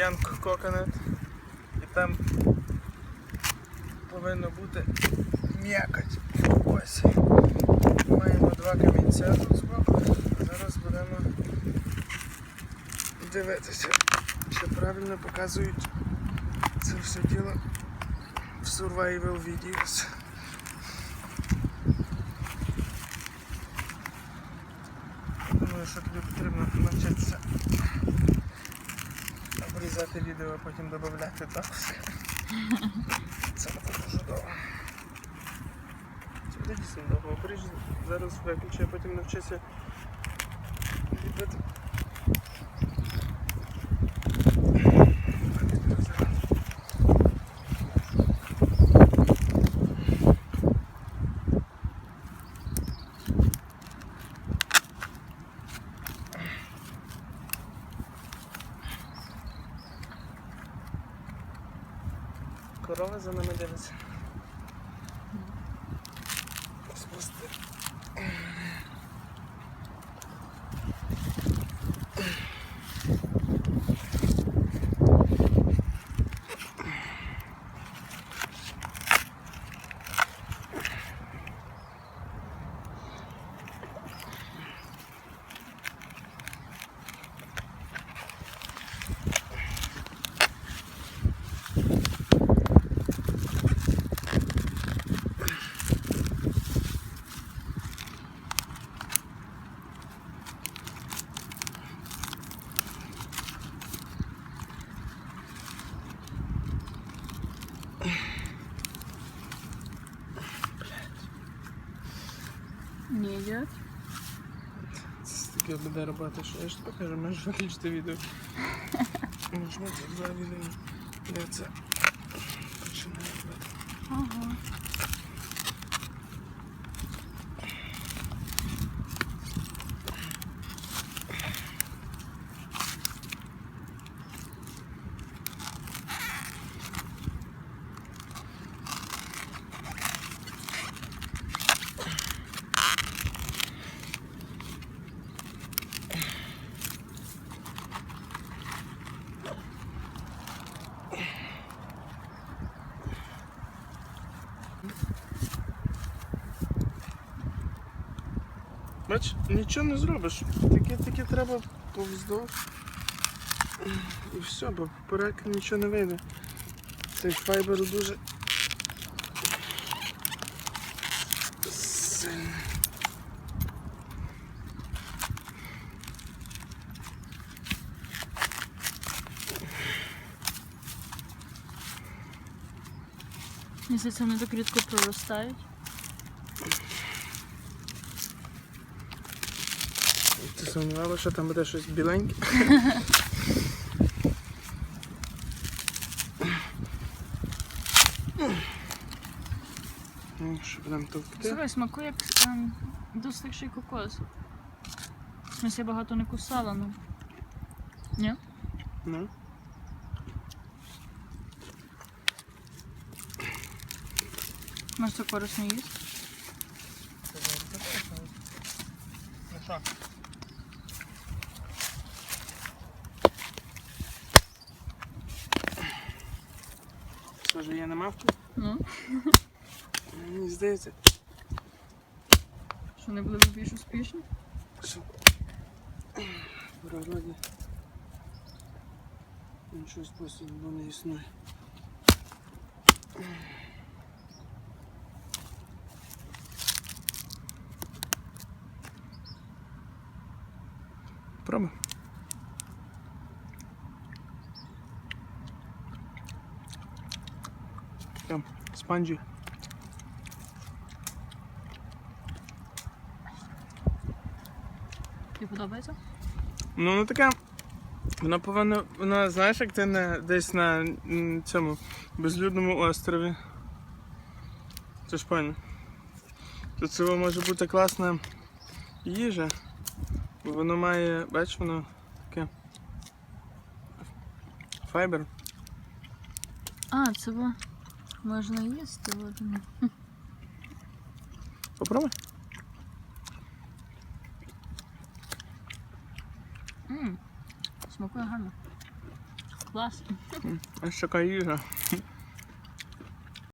Янг Коконат. І там повинно бути м'якоть. Ось. Маємо два камінця тут збоку. Зараз будемо дивитися, чи правильно показують це все діло в survival videos. Думаю, що тобі потрібно навчитися Обрізати відео, а потім додати так. Це дуже довго. Це дійсно довго. Обріж зараз виключу, а потім навчися Корова за нами дивиться. Спусти. Не идет. Це таке буде робота, що я ж тобі кажу, можеш виключити відео. Можна це два відео. Де це починає робити. Ага. Бач, нічого не зробиш. Таке, таке треба повздовж. І все, бо вперед нічого не вийде. Цей файбер дуже сильний. Не так рідко проростають. Ти сумнівала, що там буде щось біленьке? Ну, Що будемо товкти? Слухай, смакує як ем, достигший кокос. В смысле, я багато не кусала, ну. Ні? Ну. Може це корисно їсти? Ну що? Що ж, я не мавки? Ну. Мені здається, Що не були б більш успішні? що природі іншого способу не існує. Пробуй. Там, спанджі. Тобі подобається? Ну, ну така. Вона повинна. Вона, знаєш, як ти на, десь на цьому безлюдному острові. Це ж пані. То це може бути класна їжа. Бо воно має, бач, воно таке. Файбер. А, це во- можна їсти. От. воно. Попробуй. М, Смакує гарно. Клас. Ось така їжа.